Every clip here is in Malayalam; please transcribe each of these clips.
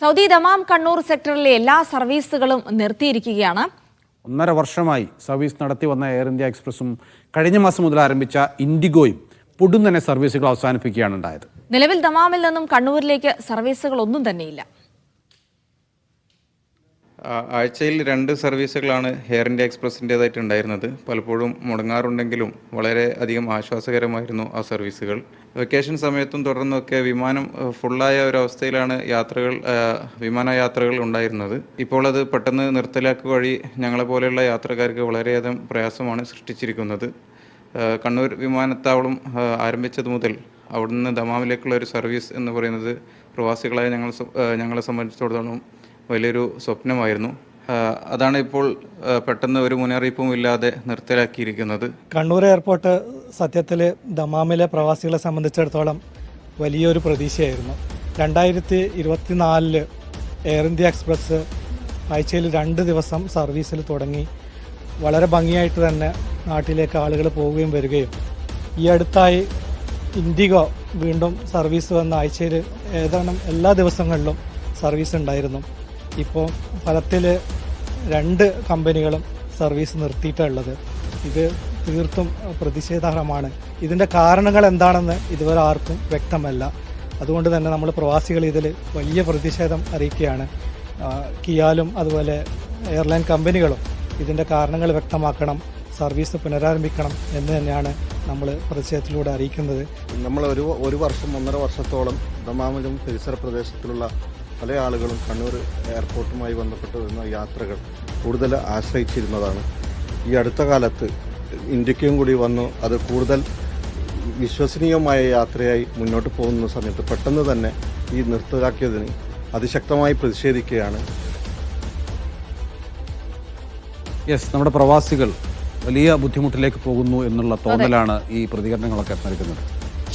സൗദി ദമാം കണ്ണൂർ സെക്ടറിലെ എല്ലാ സർവീസുകളും നിർത്തിയിരിക്കുകയാണ്. ഒന്നര വർഷമായി സർവീസ് നടത്തി വന്ന എയർ ഇന്ത്യ എക്സ്പ്രസും കഴിഞ്ഞ മാസം മുതൽ ആരംഭിച്ച ഇൻഡിഗോയും പൊടുന്നനെ സർവീസുകൾ അവസാനിപ്പിക്കുകയാണ് ഉണ്ടായത്. നിലവിൽ ദമാമിൽ നിന്നും കണ്ണൂരിലേക്ക് സർവീസുകൾ ഒന്നും തന്നെയില്ല. ആഴ്ചയിൽ രണ്ട് സർവീസുകളാണ് ഹെയർ ഇന്ത്യ എക്സ്പ്രസിന്റേതായിട്ട് ഉണ്ടായിരുന്നത് പലപ്പോഴും മുടങ്ങാറുണ്ടെങ്കിലും വളരെ അധികം ആശ്വാസകരമായിരുന്നു ആ സർവീസുകൾ. വെക്കേഷൻ സമയത്തും തുടർന്നൊക്കെ വിമാനം ഫുള്ളായ ഒരു അവസ്ഥയിലാണ് യാത്രകൾ വിമാനയാത്രകൾ ഉണ്ടായിരുന്നത്. ഇപ്പോൾ അത് പെട്ടെന്ന് നിർത്തലാക്കുക വഴി ഞങ്ങളെ പോലെയുള്ള യാത്രക്കാർക്ക് വളരെയധികം പ്രയാസമാണ് സൃഷ്ടിച്ചിരിക്കുന്നത്. കണ്ണൂർ വിമാനത്താവളം ആരംഭിച്ചത് മുതൽ അവിടുന്ന് ദമാമിലേക്കുള്ള ഒരു സർവീസ് എന്ന് പറയുന്നത് പ്രവാസികളായ ഞങ്ങൾ ഞങ്ങളെ സംബന്ധിച്ചിടത്തോളം വലിയൊരു സ്വപ്നമായിരുന്നു. അതാണ് ഇപ്പോൾ പെട്ടെന്ന് ഒരു മുന്നറിയിപ്പും ഇല്ലാതെ നിർത്തലാക്കിയിരിക്കുന്നത്. കണ്ണൂർ എയർപോർട്ട് സത്യത്തിൽ ദമാമിലെ പ്രവാസികളെ സംബന്ധിച്ചിടത്തോളം വലിയൊരു പ്രതീക്ഷയായിരുന്നു. രണ്ടായിരത്തി ഇരുപത്തിനാലിൽ എയർ ഇന്ത്യ എക്സ്പ്രസ് ആഴ്ചയിൽ രണ്ട് ദിവസം സർവീസിൽ തുടങ്ങി. വളരെ ഭംഗിയായിട്ട് തന്നെ നാട്ടിലേക്ക് ആളുകൾ പോവുകയും വരികയും. ഈ അടുത്തായി ഇൻഡിഗോ വീണ്ടും സർവീസ് വന്ന ആഴ്ചയിൽ ഏതാനും എല്ലാ ദിവസങ്ങളിലും സർവീസ് ഉണ്ടായിരുന്നു. ഇപ്പോൾ ഫലത്തിൽ രണ്ട് കമ്പനികളും സർവീസ് നിർത്തിയിട്ടുള്ളത്. ഇത് തീർത്തും പ്രതിഷേധാർഹമാണ്. ഇതിന്റെ കാരണങ്ങൾ എന്താണെന്ന് ഇതുവരെ ആർക്കും വ്യക്തമല്ല. അതുകൊണ്ട് തന്നെ നമ്മൾ പ്രവാസികൾ ഇതിൽ വലിയ പ്രതിഷേധം അറിയിക്കുകയാണ്. കിയാലും അതുപോലെ എയർലൈൻ കമ്പനികളും ഇതിന്റെ കാരണങ്ങൾ വ്യക്തമാക്കണം സർവീസ് പുനരാരംഭിക്കണം എന്ന് തന്നെയാണ് നമ്മൾ പ്രതിഷേധത്തിലൂടെ അറിയിക്കുന്നത്. നമ്മൾ ഒരു ഒരു വർഷം ഒന്നര വർഷത്തോളം ദമാമിലും പരിസര പ്രദേശത്തിലുള്ള പല ആളുകളും കണ്ണൂർ എയർപോർട്ടുമായി ബന്ധപ്പെട്ട് വരുന്ന യാത്രകൾ കൂടുതൽ ആശ്രയിച്ചിരുന്നതാണ്. ഈ അടുത്ത കാലത്ത് ഇന്ത്യക്കും കൂടി വന്നു അത് കൂടുതൽ വിശ്വസനീയമായ യാത്രയായി മുന്നോട്ട് പോകുന്ന സമയത്ത് പെട്ടെന്ന് തന്നെ ഈ നിർത്തലാക്കിയതിന് അതിശക്തമായി പ്രതിഷേധിക്കുകയാണ്. യെസ് നമ്മുടെ പ്രവാസികൾ വലിയ ബുദ്ധിമുട്ടിലേക്ക് പോകുന്നു എന്നുള്ള തോന്നലാണ് ഈ പ്രതികരണങ്ങളൊക്കെ നൽകുന്നത്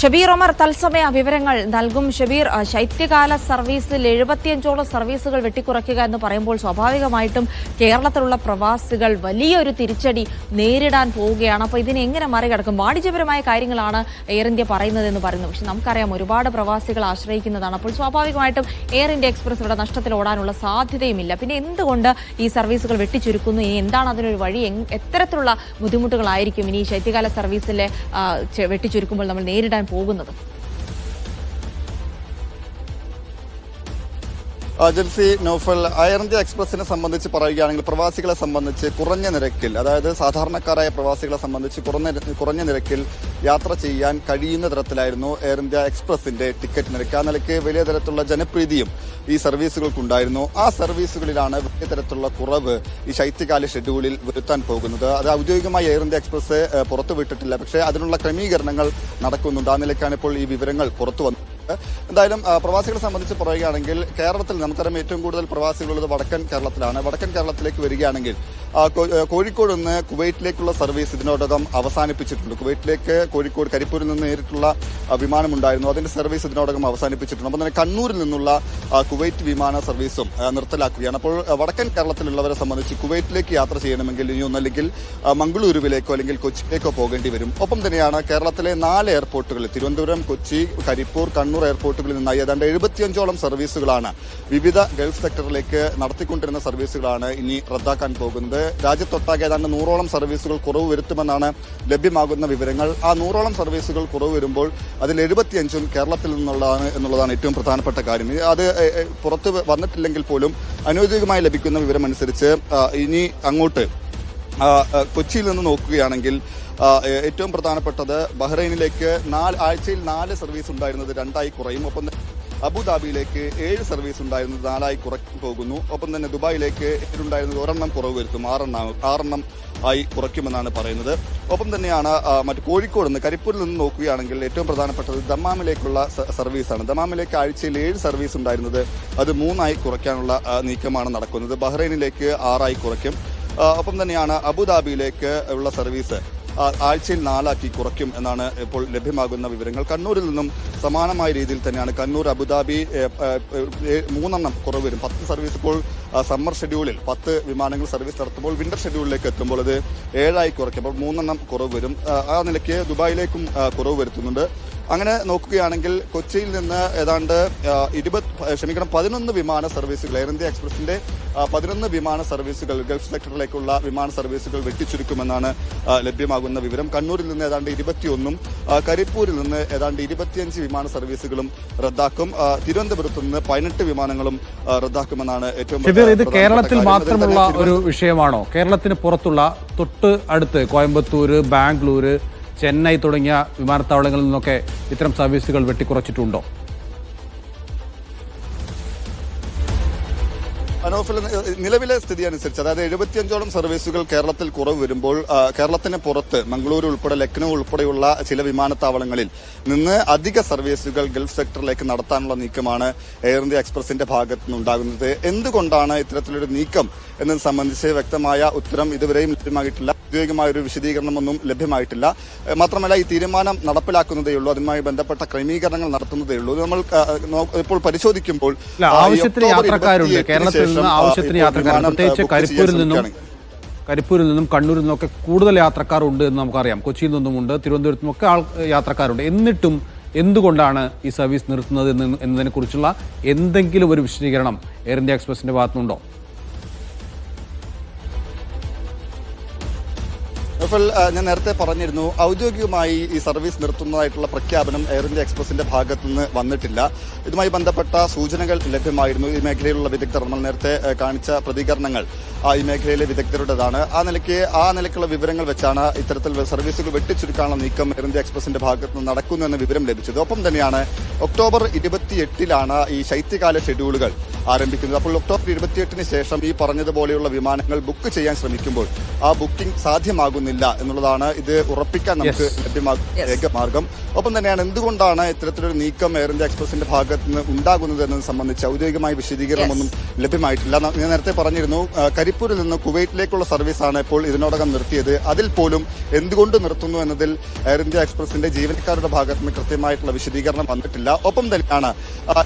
ഷബീർ ഒമർ തത്സമയ വിവരങ്ങൾ നൽകും. ഷബീർ ശൈത്യകാല സർവീസിൽ എഴുപത്തിയഞ്ചോളം സർവീസുകൾ വെട്ടിക്കുറയ്ക്കുക എന്ന് പറയുമ്പോൾ സ്വാഭാവികമായിട്ടും കേരളത്തിലുള്ള പ്രവാസികൾ വലിയൊരു തിരിച്ചടി നേരിടാൻ പോവുകയാണ്. അപ്പോൾ ഇതിനെ എങ്ങനെ മറികടക്കും? വാണിജ്യപരമായ കാര്യങ്ങളാണ് എയർ ഇന്ത്യ പറയുന്നതെന്ന് പറയുന്നു. പക്ഷെ നമുക്കറിയാം ഒരുപാട് പ്രവാസികൾ ആശ്രയിക്കുന്നതാണ്. അപ്പോൾ സ്വാഭാവികമായിട്ടും എയർ ഇന്ത്യ എക്സ്പ്രസ് ഇവിടെ നഷ്ടത്തിൽ ഓടാനുള്ള സാധ്യതയുമില്ല. പിന്നെ എന്തുകൊണ്ട് ഈ സർവീസുകൾ വെട്ടിച്ചുരുക്കുന്നു? ഇനി എന്താണ് അതിനൊരു വഴി? എത്തരത്തിലുള്ള ബുദ്ധിമുട്ടുകളായിരിക്കും? ഇനി ശൈത്യകാല സർവീസിലെ വെട്ടിച്ചുരുക്കുമ്പോൾ നമ്മൾ നേരിടാൻ പോകുന്നത് ആ, ജെൽസി നോഫൽ എയർ ഇന്ത്യ എക്സ്പ്രസിനെ സംബന്ധിച്ച് പറയുകയാണെങ്കിൽ പ്രവാസികളെ സംബന്ധിച്ച് കുറഞ്ഞ നിരക്കിൽ അതായത് സാധാരണക്കാരായ പ്രവാസികളെ സംബന്ധിച്ച് കുറഞ്ഞ കുറഞ്ഞ നിരക്കിൽ യാത്ര ചെയ്യാൻ കഴിയുന്ന തരത്തിലായിരുന്നു എയർ ഇന്ത്യ എക്സ്പ്രസിന്റെ ടിക്കറ്റ് നിരക്ക്. ആ നിലയ്ക്ക് വലിയ തരത്തിലുള്ള ജനപ്രീതിയും ഈ സർവീസുകൾക്കുണ്ടായിരുന്നു. ആ സർവീസുകളിലാണ് വലിയ തരത്തിലുള്ള കുറവ് ഈ ശൈത്യകാല ഷെഡ്യൂളിൽ വരുത്താൻ പോകുന്നത്. അത് ഔദ്യോഗികമായി എയർ ഇന്ത്യ എക്സ്പ്രസ് പുറത്തുവിട്ടിട്ടില്ല. പക്ഷേ അതിനുള്ള ക്രമീകരണങ്ങൾ നടക്കുന്നുണ്ട്. ആ നിലയ്ക്കാണ് ഇപ്പോൾ ഈ വിവരങ്ങൾ പുറത്തു വന്നത് എന്തായാലും പ്രവാസികളെ സംബന്ധിച്ച് പറയുകയാണെങ്കിൽ കേരളത്തിൽ നമുക്കറിയാം ഏറ്റവും കൂടുതൽ പ്രവാസികളുള്ളത് വടക്കൻ കേരളത്തിലാണ്. വടക്കൻ കേരളത്തിലേക്ക് വരികയാണെങ്കിൽ കോഴിക്കോട് നിന്ന് കുവൈറ്റിലേക്കുള്ള സർവീസ് ഇതിനോടകം അവസാനിപ്പിച്ചിട്ടുണ്ട്. കുവൈറ്റിലേക്ക് കോഴിക്കോട് കരിപ്പൂരിൽ നിന്ന് നേരിട്ടുള്ള വിമാനം വിമാനമുണ്ടായിരുന്നു. അതിന്റെ സർവീസ് ഇതിനോടകം അവസാനിപ്പിച്ചിട്ടുണ്ട്. അപ്പോൾ തന്നെ കണ്ണൂരിൽ നിന്നുള്ള കുവൈറ്റ് വിമാന സർവീസും നിർത്തലാക്കുകയാണ്. അപ്പോൾ വടക്കൻ കേരളത്തിലുള്ളവരെ സംബന്ധിച്ച് കുവൈറ്റിലേക്ക് യാത്ര ചെയ്യണമെങ്കിൽ ഇനി ഒന്നല്ലെങ്കിൽ മംഗളൂരുവിലേക്കോ അല്ലെങ്കിൽ കൊച്ചിയിലേക്കോ പോകേണ്ടി വരും. ഒപ്പം തന്നെയാണ് കേരളത്തിലെ നാല് എയർപോർട്ടുകളിൽ തിരുവനന്തപുരം കൊച്ചി കരിപ്പൂർ കണ്ണൂർ എയർപോർട്ടുകളിൽ നിന്നായി ഏതാണ്ട് എഴുപത്തിയഞ്ചോളം സർവീസുകളാണ് വിവിധ ഗൾഫ് സെക്ടറിലേക്ക് നടത്തിക്കൊണ്ടിരുന്ന സർവീസുകളാണ് ഇനി റദ്ദാക്കാൻ പോകുന്നത്. രാജ്യത്തൊട്ടാകെ ഏതാണ്ട് നൂറോളം സർവീസുകൾ കുറവ് വരുത്തുമെന്നാണ് ലഭ്യമാകുന്ന വിവരങ്ങൾ. ആ നൂറോളം സർവീസുകൾ കുറവ് വരുമ്പോൾ അതിൽ എഴുപത്തിയഞ്ചും കേരളത്തിൽ നിന്നുള്ളതാണ് എന്നുള്ളതാണ് ഏറ്റവും പ്രധാനപ്പെട്ട കാര്യം. അത് പുറത്ത് വന്നിട്ടില്ലെങ്കിൽ പോലും അനൗദ്യോഗികമായി ലഭിക്കുന്ന വിവരമനുസരിച്ച് ഇനി അങ്ങോട്ട് കൊച്ചിയിൽ നിന്ന് നോക്കുകയാണെങ്കിൽ ഏറ്റവും പ്രധാനപ്പെട്ടത് ബഹ്റൈനിലേക്ക് നാല് ആഴ്ചയിൽ നാല് സർവീസ് ഉണ്ടായിരുന്നത് രണ്ടായി കുറയും. ഒപ്പം അബുദാബിയിലേക്ക് ഏഴ് സർവീസ് ഉണ്ടായിരുന്നത് നാലായി കുറയ്ക്കും പോകുന്നു. ഒപ്പം തന്നെ ദുബായിലേക്ക് ഏഴുണ്ടായിരുന്നത് ഒരെണ്ണം കുറവ് വരുത്തും. ആറെണ്ണം ആറെണ്ണം ആയി കുറയ്ക്കുമെന്നാണ് പറയുന്നത്. ഒപ്പം തന്നെയാണ് മറ്റ് കോഴിക്കോട് നിന്ന് കരിപ്പൂരിൽ നിന്ന് നോക്കുകയാണെങ്കിൽ ഏറ്റവും പ്രധാനപ്പെട്ടത് ദമാമിലേക്കുള്ള സർവീസാണ്. ദമാമിലേക്ക് ആഴ്ചയിൽ ഏഴ് സർവീസ് ഉണ്ടായിരുന്നത് അത് മൂന്നായി കുറയ്ക്കാനുള്ള നീക്കമാണ് നടക്കുന്നത്. ബഹ്റൈനിലേക്ക് ആറായി കുറയ്ക്കും. ഒപ്പം തന്നെയാണ് അബുദാബിയിലേക്ക് ഉള്ള സർവീസ് ആഴ്ചയിൽ നാലാക്കി കുറയ്ക്കും എന്നാണ് ഇപ്പോൾ ലഭ്യമാകുന്ന വിവരങ്ങൾ. കണ്ണൂരിൽ നിന്നും സമാനമായ രീതിയിൽ തന്നെയാണ് കണ്ണൂർ അബുദാബി മൂന്നെണ്ണം കുറവ് വരും. പത്ത് സർവീസ് ഇപ്പോൾ സമ്മർ ഷെഡ്യൂളിൽ പത്ത് വിമാനങ്ങൾ സർവീസ് നടത്തുമ്പോൾ വിന്റർ ഷെഡ്യൂളിലേക്ക് എത്തുമ്പോൾ അത് ഏഴായി കുറയ്ക്കും. അപ്പോൾ മൂന്നെണ്ണം കുറവ് വരും. ആ നിലയ്ക്ക് ദുബായിലേക്കും കുറവ് വരുത്തുന്നുണ്ട്. അങ്ങനെ നോക്കുകയാണെങ്കിൽ കൊച്ചിയിൽ നിന്ന് ഏതാണ്ട് ഇരുപത് ക്ഷമിക്കണം പതിനൊന്ന് വിമാന സർവീസുകൾ എയർ ഇന്ത്യ എക്സ്പ്രസിന്റെ പതിനൊന്ന് വിമാന സർവീസുകൾ ഗൾഫ് സെക്ടറിലേക്കുള്ള വിമാന സർവീസുകൾ വെട്ടിച്ചുരുക്കുമെന്നാണ് ലഭ്യമാകുന്ന വിവരം. കണ്ണൂരിൽ നിന്ന് ഏതാണ്ട് ഇരുപത്തിയൊന്നും കരിപ്പൂരിൽ നിന്ന് ഏതാണ്ട് ഇരുപത്തിയഞ്ച് വിമാന സർവീസുകളും റദ്ദാക്കും. തിരുവനന്തപുരത്ത് നിന്ന് പതിനെട്ട് വിമാനങ്ങളും റദ്ദാക്കുമെന്നാണ് ഏറ്റവും ഇത് കേരളത്തിൽ മാത്രമുള്ള ഒരു വിഷയമാണോ? കേരളത്തിന് പുറത്തുള്ള തൊട്ട് അടുത്ത് കോയമ്പത്തൂര് ബാംഗ്ലൂര് ചെന്നൈ തുടങ്ങിയ വിമാനത്താവളങ്ങളിൽ നിന്നൊക്കെ ഇത്തരം സർവീസുകൾ വെട്ടിക്കുറച്ചിട്ടുണ്ടോ? അനോഫിൽ നിലവിലെ സ്ഥിതി അനുസരിച്ച് അതായത് എഴുപത്തിയഞ്ചോളം സർവീസുകൾ കേരളത്തിൽ കുറവ് വരുമ്പോൾ കേരളത്തിന് പുറത്ത് മംഗളൂരു ഉൾപ്പെടെ ലക്നൌ ഉൾപ്പെടെയുള്ള ചില വിമാനത്താവളങ്ങളിൽ നിന്ന് അധിക സർവീസുകൾ ഗൾഫ് സെക്ടറിലേക്ക് നടത്താനുള്ള നീക്കമാണ് എയർ ഇന്ത്യ എക്സ്പ്രസിന്റെ ഭാഗത്ത് നിന്നുണ്ടാകുന്നത്. എന്തുകൊണ്ടാണ് ഇത്തരത്തിലൊരു നീക്കം? എന്നത് സംബന്ധിച്ച് വ്യക്തമായ ഉത്തരം ഇതുവരെയും ലഭ്യമായിട്ടില്ല. ഔദ്യോഗികമായ ഒരു വിശദീകരണമൊന്നും ലഭ്യമായിട്ടില്ല. മാത്രമല്ല ഈ തീരുമാനം നടപ്പിലാക്കുന്നതേ ഉള്ളൂ. അതുമായി ബന്ധപ്പെട്ട ക്രമീകരണങ്ങൾ നടത്തുന്നതേ ഉള്ളൂ. നമ്മൾ ഇപ്പോൾ പരിശോധിക്കുമ്പോൾ ആവശ്യത്തിന് യാത്രക്കാരുണ്ട്. കേരളത്തിൽ നിന്ന് ആവശ്യത്തിന് യാത്രക്കാരുണ്ട്. പ്രത്യേകിച്ച് കരിപ്പൂരിൽ നിന്നും കരിപ്പൂരിൽ നിന്നും കണ്ണൂരിൽ നിന്നൊക്കെ കൂടുതൽ യാത്രക്കാർ ഉണ്ട് എന്ന് നമുക്കറിയാം. കൊച്ചിയിൽ നിന്നുമുണ്ട് തിരുവനന്തപുരത്തും ഒക്കെ ആൾ യാത്രക്കാരുണ്ട്. എന്നിട്ടും എന്തുകൊണ്ടാണ് ഈ സർവീസ് നിർത്തുന്നത് എന്നതിനെക്കുറിച്ചുള്ള എന്തെങ്കിലും ഒരു വിശദീകരണം എയർ ഇന്ത്യ എക്സ്പ്രസിന്റെ ഭാഗത്തുനിന്നുണ്ടോ? ഞാൻ നേരത്തെ പറഞ്ഞിരുന്നു ഔദ്യോഗികമായി ഈ സർവീസ് നിർത്തുന്നതായിട്ടുള്ള പ്രഖ്യാപനം എയർ ഇന്ത്യ എക്സ്പ്രസിന്റെ ഭാഗത്തുനിന്ന് വന്നിട്ടില്ല. ഇതുമായി ബന്ധപ്പെട്ട സൂചനകൾ ലഭ്യമായിരുന്നു. ഈ മേഖലയിലുള്ള വിദഗ്ധർ നമ്മൾ നേരത്തെ കാണിച്ച പ്രതികരണങ്ങൾ. ഈ മേഖലയിലെ വിദഗ്ധരുടേതാണ്. ആ നിലയ്ക്ക് ആ നിലയ്ക്കുള്ള വിവരങ്ങൾ വെച്ചാണ് ഇത്തരത്തിൽ സർവീസുകൾ വെട്ടിച്ചുരുക്കാനുള്ള നീക്കം എയർ ഇന്ത്യ എക്സ്പ്രസിന്റെ ഭാഗത്ത് നിന്ന് നടക്കുന്നു എന്ന വിവരം ലഭിച്ചത്. ഒപ്പം തന്നെയാണ് ഒക്ടോബർ ഇരുപത്തിയെട്ടിലാണ് ഈ ശൈത്യകാല ഷെഡ്യൂളുകൾ ആരംഭിക്കുന്നത്. അപ്പോൾ ഒക്ടോബർ ഇരുപത്തിയെട്ടിന് ശേഷം ഈ പറഞ്ഞതുപോലെയുള്ള വിമാനങ്ങൾ ബുക്ക് ചെയ്യാൻ ശ്രമിക്കുമ്പോൾ ആ ബുക്കിംഗ് സാധ്യമാകുന്നില്ല എന്നുള്ളതാണ് ഇത് ഉറപ്പിക്കാൻ നമുക്ക് ലഭ്യമാകുന്ന ഏക മാർഗം. ഒപ്പം തന്നെയാണ് എന്തുകൊണ്ടാണ് ഇത്തരത്തിലൊരു നീക്കം എയർ ഇന്ത്യ എക്സ്പ്രസിന്റെ ഭാഗത്ത് നിന്ന് ഉണ്ടാകുന്നത് എന്നത് സംബന്ധിച്ച് ഔദ്യോഗികമായ വിശദീകരണമൊന്നും ലഭ്യമായിട്ടില്ല. ഞാൻ നേരത്തെ പറഞ്ഞിരുന്നു ആ, കരിപ്പൂരിൽ നിന്ന് കുവൈറ്റിലേക്കുള്ള സർവീസാണ് ഇപ്പോൾ ഇതിനോടകം നിർത്തിയത്. അതിൽ പോലും എന്തുകൊണ്ട് നിർത്തുന്നു എന്നതിൽ എയർ ഇന്ത്യ എക്സ്പ്രസിന്റെ ജീവനക്കാരുടെ ഭാഗത്ത് നിന്ന് കൃത്യമായിട്ടുള്ള വിശദീകരണം വന്നിട്ടില്ല. ഒപ്പം തന്നെയാണ്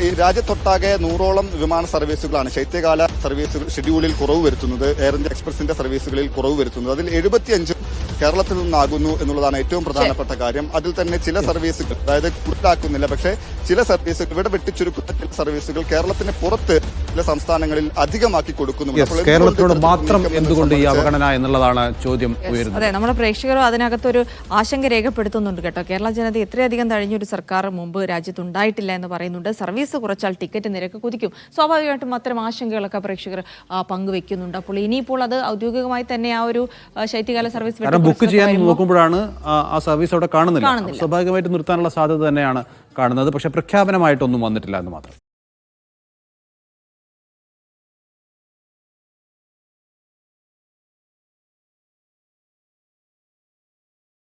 ഈ രാജ്യത്തൊട്ടാകെ നൂറോളം വിമാന സർവീസുകളാണ് ശൈത്യകാല സർവീസുകൾ ഷെഡ്യൂളിൽ കുറവ് വരുത്തുന്നത് എയർ ഇന്ത്യ എക്സ്പ്രസിന്റെ സർവീസുകളിൽ കുറവ് വരുത്തുന്നത്. അതിൽ എഴുപത്തിയഞ്ചും കേരളത്തിൽ നിന്നാകുന്നു എന്നുള്ളതാണ് ഏറ്റവും പ്രധാനപ്പെട്ട കാര്യം. അതിൽ തന്നെ ചില സർവീസുകൾ അതായത് കൂടുതലാക്കുന്നില്ല പക്ഷേ ചില സർവീസുകൾ ഇവിടെ വെട്ടിച്ചുരുക്കുന്ന ചില സർവീസുകൾ കേരളത്തിന് പുറത്ത് ചില സംസ്ഥാനങ്ങളിൽ അധികമാക്കി കൊടുക്കുന്നുണ്ട് യെസ് കേരളത്തിനോട് മാത്രം എന്തുകൊണ്ട് ഈ അവഗണന എന്നുള്ളതാണ് ചോദ്യം ഉയരുന്നത്. അതെ നമ്മുടെ പ്രേക്ഷകരും അതിനകത്തൊരു ആശങ്ക രേഖപ്പെടുത്തുന്നുണ്ട് കേട്ടോ. കേരള ജനത ഇത്രയധികം ഒരു സർക്കാർ മുമ്പ് രാജ്യത്ത് ഉണ്ടായിട്ടില്ല എന്ന് പറയുന്നുണ്ട്. സർവീസ് കുറച്ചാൽ ടിക്കറ്റ് നിരക്ക് കുതിക്കും. സ്വാഭാവികമായിട്ടും അത്തരം ആശങ്കകളൊക്കെ പ്രേക്ഷകർ ആ, പങ്കുവെക്കുന്നുണ്ട്. അപ്പോൾ ഇനിയിപ്പോൾ അത് ഔദ്യോഗികമായി തന്നെ ആ ഒരു ശൈത്യകാല സർവീസ് കാരണം ബുക്ക് ചെയ്യാൻ നോക്കുമ്പോഴാണ് ആ സർവീസ് അവിടെ കാണുന്നില്ല. കാണുന്നില്ല. സ്വാഭാവികമായിട്ട് നിർത്താനുള്ള സാധ്യത തന്നെയാണ് കാണുന്നത്. പക്ഷേ പ്രഖ്യാപനമായിട്ടൊന്നും വന്നിട്ടില്ല എന്ന് മാത്രം.